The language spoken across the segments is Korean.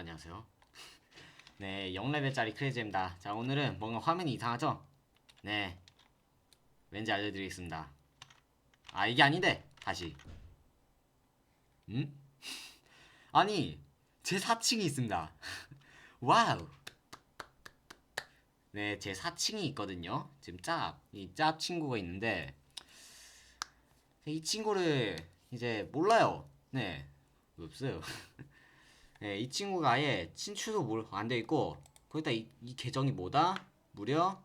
안녕하세요. 네, 0레벨짜리 크레이즈입니다. 자, 오늘은 뭔가 화면이 이상하죠? 네. 왠지 알려드리겠습니다. 아, 이게 아닌데! 다시. 음? 아니, 제 4층이 있습니다. 와우! 네, 제 4층이 있거든요. 지금 짭, 이짭 친구가 있는데, 이 친구를 이제 몰라요. 네, 없어요. 네, 이 친구가 아예 친추도 안 돼 있고, 거기다 이, 이 계정이 뭐다? 무려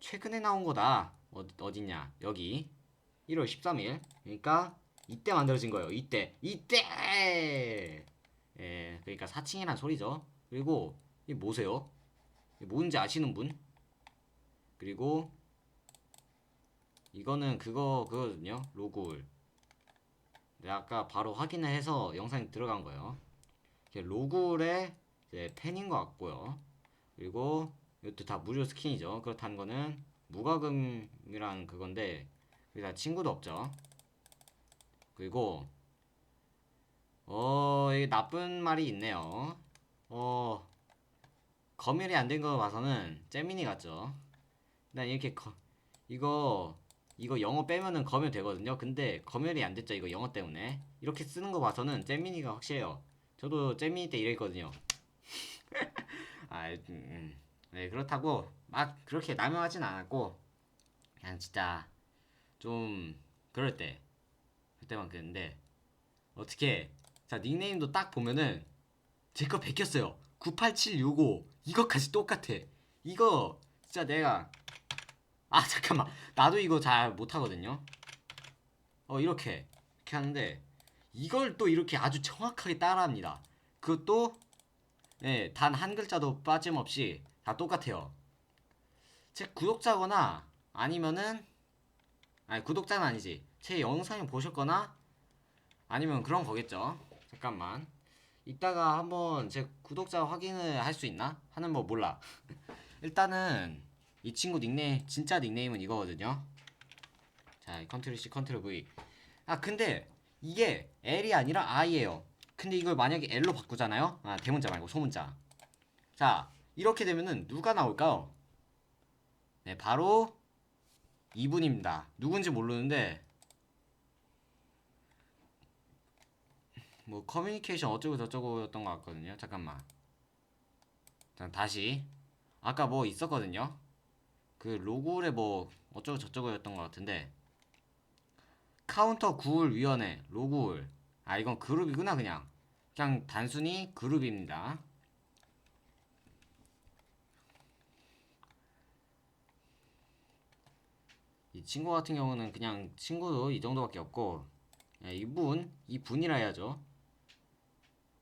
최근에 나온 거다. 어, 어딨냐? 여기 1월 13일. 그러니까 이때 만들어진 거예요. 이때, 이때. 예, 그러니까 4층이란 소리죠. 그리고 이 뭐세요? 뭔지 아시는 분? 그리고 이거는 그거 그거거든요. 내가 아까 바로 확인을 해서 영상이 들어간 거예요. 이제 팬인 것 같고요. 그리고 이것도 다 무료 스킨이죠. 그렇다는 거는 무과금이란 그건데 여기다 친구도 없죠. 그리고 어 이게 나쁜 말이 있네요. 어 검열이 안 된 거 봐서는 잼민이 같죠. 일단 이렇게 거, 이거 이거 영어 빼면은 검열 되거든요. 근데 검열이 안 됐죠. 이거 영어 때문에 이렇게 쓰는 거 봐서는 잼민이가 확실해요. 저도 잼민이 때 이랬거든요. 아, 음, 음. 네 그렇다고 막 그렇게 남용하진 않았고 그냥 진짜 좀 그럴 때 그때만 그랬는데 어떻게 자 닉네임도 딱 보면은 제 거 베꼈어요. 98765 이거까지 똑같아. 이거 진짜 내가 아 잠깐만. 나도 이거 잘 못하거든요. 어 이렇게 이렇게 하는데 이걸 또 이렇게 아주 정확하게 따라합니다 그것도 네, 단한 글자도 빠짐없이 다 똑같아요. 제 구독자거나 아니면은 아니 구독자는 아니지. 제 영상을 보셨거나 아니면 그런 거겠죠. 잠깐만. 이따가 한번 제 구독자 확인을 할 수 있나? 하는 뭐 몰라. 일단은 이 친구 닉네임 진짜 닉네임은 이거거든요. 자, 컨트롤 C, 컨트롤 V. 아, 근데 이게 L이 아니라 I예요. 근데 이걸 만약에 L로 바꾸잖아요. 아, 대문자 말고 소문자. 자, 이렇게 되면은 누가 나올까요? 네, 바로 이분입니다. 누군지 모르는데 뭐 커뮤니케이션 어쩌고 저쩌고였던 것 같거든요. 잠깐만. 자, 다시 아까 뭐 있었거든요. 그 로그에 뭐 어쩌고 저쩌고였던 것 같은데 카운터 구울 위원회 로그울. 아 이건 그룹이구나 그냥. 그냥 단순히 그룹입니다. 이 친구 같은 경우는 그냥 친구도 이 정도밖에 없고 야, 이분 이분이라 해야죠.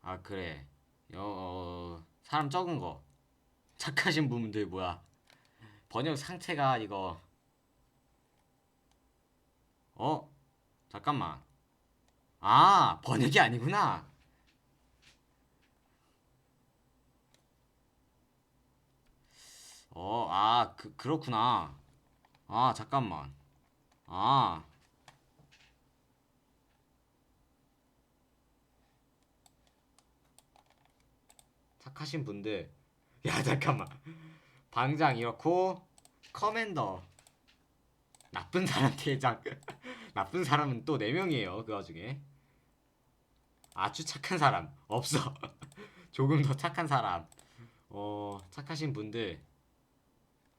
아 그래. 여, 어, 사람 적은 거. 착하신 분들 뭐야. 번역 상태가 이거. 어 잠깐만 아 번역이 아니구나 어, 아, 그, 그렇구나. 아, 잠깐만. 아. 착하신 분들. 야, 잠깐만. 방장 이렇고, 커맨더. 나쁜 사람 대장. 나쁜 사람은 또 4명이에요. 그 와중에. 아주 착한 사람. 없어. 조금 더 착한 사람. 어, 착하신 분들.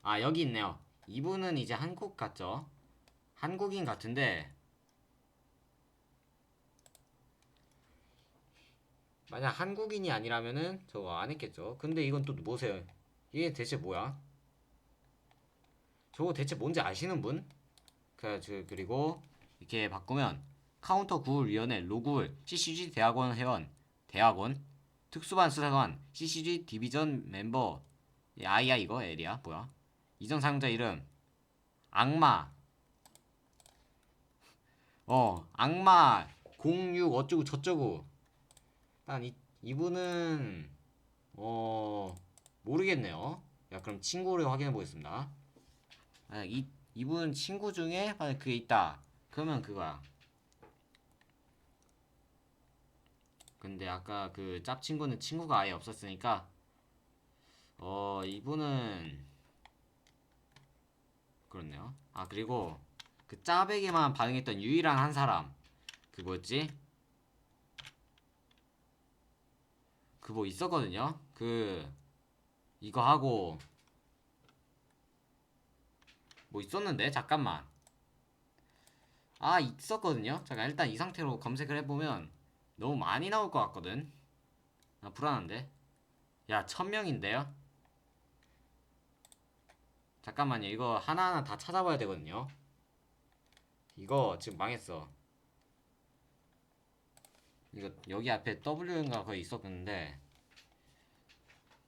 아, 여기 있네요. 이분은 이제 한국 같죠? 한국인 같은데 만약 한국인이 아니라면은 저거 안 했겠죠. 근데 이건 또 뭐세요? 이게 대체 뭐야? 저거 대체 뭔지 아시는 분? 그, 저, 그리고 이렇게 바꾸면 카운터 구울위원회 로그울 CCG 대학원 회원 대학원 특수반 수사관 CCG 디비전 멤버 아이야 이거 L이야? 뭐야? 이전 사용자 이름 악마. 어 악마 06 어쩌고 저쩌고. 일단 이, 이분은 어 모르겠네요. 야 그럼 친구를 확인해 보겠습니다. 아, 이 이분 친구 중에 만약 그게 있다 그러면 그거야 근데 아까 그 짭친구는 친구가 아예 없었으니까 어 이분은 그렇네요. 아 그리고 그 짭에게만 반응했던 유일한 한 사람 그 뭐였지? 그 뭐 있었거든요. 그 이거 하고 뭐 있었는데 잠깐만. 아 있었거든요. 잠깐 일단 이 상태로 검색을 해보면 너무 많이 나올 것 같거든. 아 불안한데. 야 천명인데요. 잠깐만요. 이거 하나하나 다 찾아봐야 되거든요. 이거 지금 망했어. 이거 여기 앞에 W인가 거의 있었는데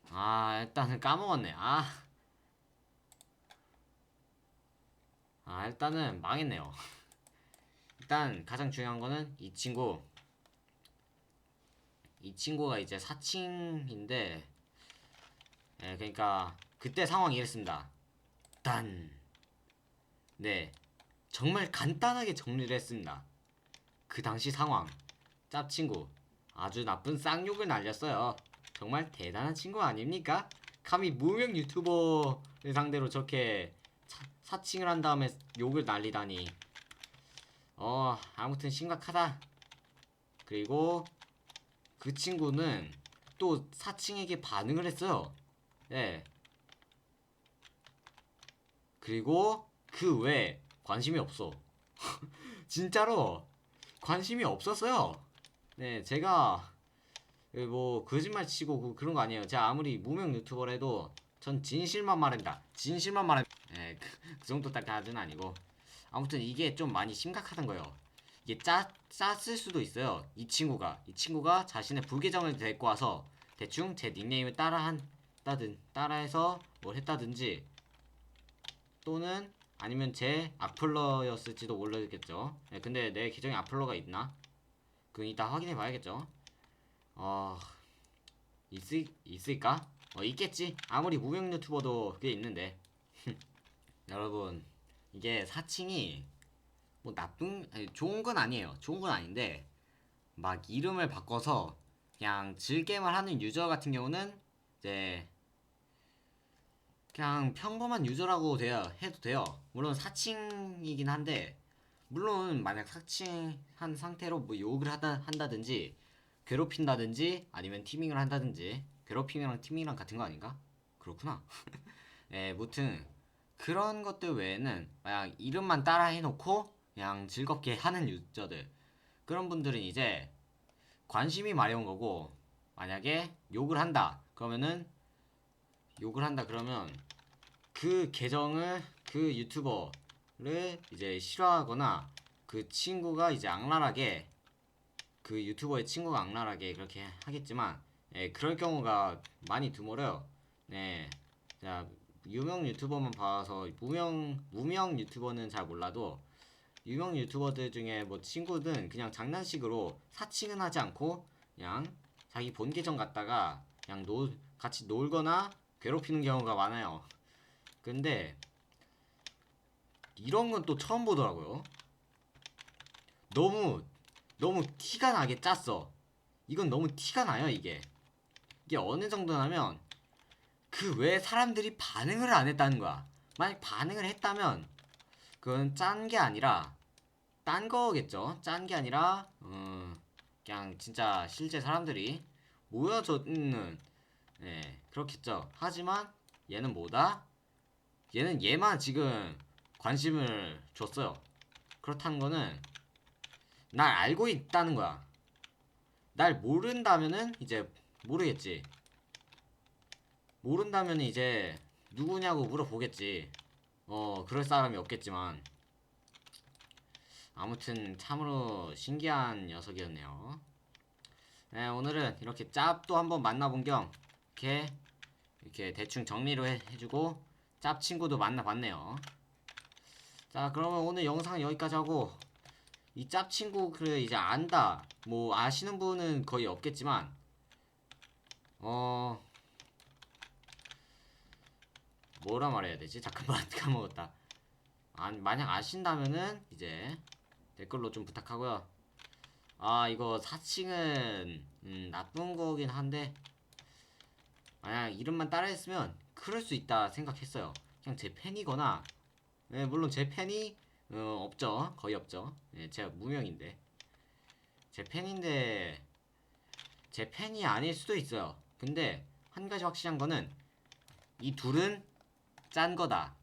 아 일단은 까먹었네. 아. 아 일단은 망했네요. 일단 가장 중요한 거는 이 친구 이 친구가 이제 사칭인데 예, 그러니까 그때 상황이 이랬습니다. 단. 네. 정말 간단하게 정리를 했습니다. 그 당시 상황. 짭친구. 아주 나쁜 쌍욕을 날렸어요. 정말 대단한 친구 아닙니까? 감히 무명 유튜버를 상대로 저렇게 사, 사칭을 한 다음에 욕을 날리다니. 어, 아무튼 심각하다. 그리고 그 친구는 또 사칭에게 반응을 했어요. 예. 그리고 그 외에 관심이 없어. 진짜로 관심이 없었어요. 네, 제가 그뭐 거짓말 치고 그- 그런 거 아니에요. 제가 아무리 무명 유튜버라도 전 진실만 말합니다. 진실만 말합. 네, 그, 그 정도 딱까지는 아니고 아무튼 이게 좀 많이 심각하던 거예요. 이게 짜 짰을 수도 있어요. 이 친구가 이 친구가 자신의 부계정을 데리고 와서 대충 제 닉네임을 따라한 따든 따라해서 뭘 했다든지 또는 아니면 제 악플러였을지도 모르겠죠. 네, 근데 내 계정에 악플러가 있나? 그건 이따 확인해 봐야겠죠. 어 있을 있을까? 어 있겠지. 아무리 무명 유튜버도 그게 있는데. 여러분 이게 사칭이 뭐 나쁜 아니, 좋은 건 아니에요. 좋은 건 아닌데 막 이름을 바꿔서 그냥 즐게만 하는 유저 같은 경우는 이제 그냥 평범한 유저라고 돼요 해도 돼요. 물론 사칭이긴 한데 물론 만약 사칭한 상태로 뭐 욕을 하다 한다든지 괴롭힌다든지 아니면 티밍을 한다든지 괴롭힘이랑 티밍이랑 같은 거 아닌가? 그렇구나. 예, 무튼 그런 것들 외에는 만약 이름만 따라 해놓고 그냥 즐겁게 하는 유저들 그런 분들은 이제 관심이 마려운 거고 만약에 욕을 한다 그러면은 욕을 한다 그러면 그 계정을 그 유튜버를 이제 싫어하거나 그 친구가 이제 악랄하게 그 유튜버의 친구가 악랄하게 그렇게 하겠지만 예, 그럴 경우가 많이 드물어요. 네. 자, 유명 유튜버만 봐서 무명 무명 유튜버는 잘 몰라도 유명 유튜버들 중에 뭐 친구든 그냥 장난식으로 사칭은 하지 않고 그냥 자기 본 계정 갔다가 그냥 놀 같이 놀거나 괴롭히는 경우가 많아요. 근데 이런 건 또 처음 보더라고요. 너무 너무 티가 나게 짰어. 이건 너무 티가 나요, 이게. 이게 어느 정도냐면 그 외에 사람들이 반응을 안 했다는 거야. 만약 반응을 했다면 그건 짠 게 아니라 딴 거겠죠. 짠 게 아니라 음, 그냥 진짜 실제 사람들이 모여졌는 네, 그렇겠죠. 하지만 얘는 뭐다? 얘는 얘만 지금 관심을 줬어요. 그렇다는 거는 날 알고 있다는 거야. 날 모른다면은 이제 모르겠지. 모른다면 이제 누구냐고 물어보겠지. 어, 그럴 사람이 없겠지만. 아무튼 참으로 신기한 녀석이었네요. 네, 오늘은 이렇게 짭도 한번 만나본 겸 이렇게 이렇게 대충 정리를 해, 해주고 짭 친구도 만나봤네요. 자, 그러면 오늘 영상 여기까지 하고 이 짭 친구 그 이제 안다. 뭐 아시는 분은 거의 없겠지만 어 뭐라 말해야 되지? 잠깐만 까먹었다. 아, 만약 아신다면은 이제 댓글로 좀 부탁하고요. 아 이거 사칭은 음 나쁜 거긴 한데 만약 이름만 따라했으면 그럴 수 있다 생각했어요. 그냥 제 팬이거나 예, 물론 제 팬이 어, 없죠. 거의 없죠. 예, 제가 무명인데 제 팬인데 제 팬이 아닐 수도 있어요. 근데 한 가지 확실한 거는 이 둘은 짠 거다.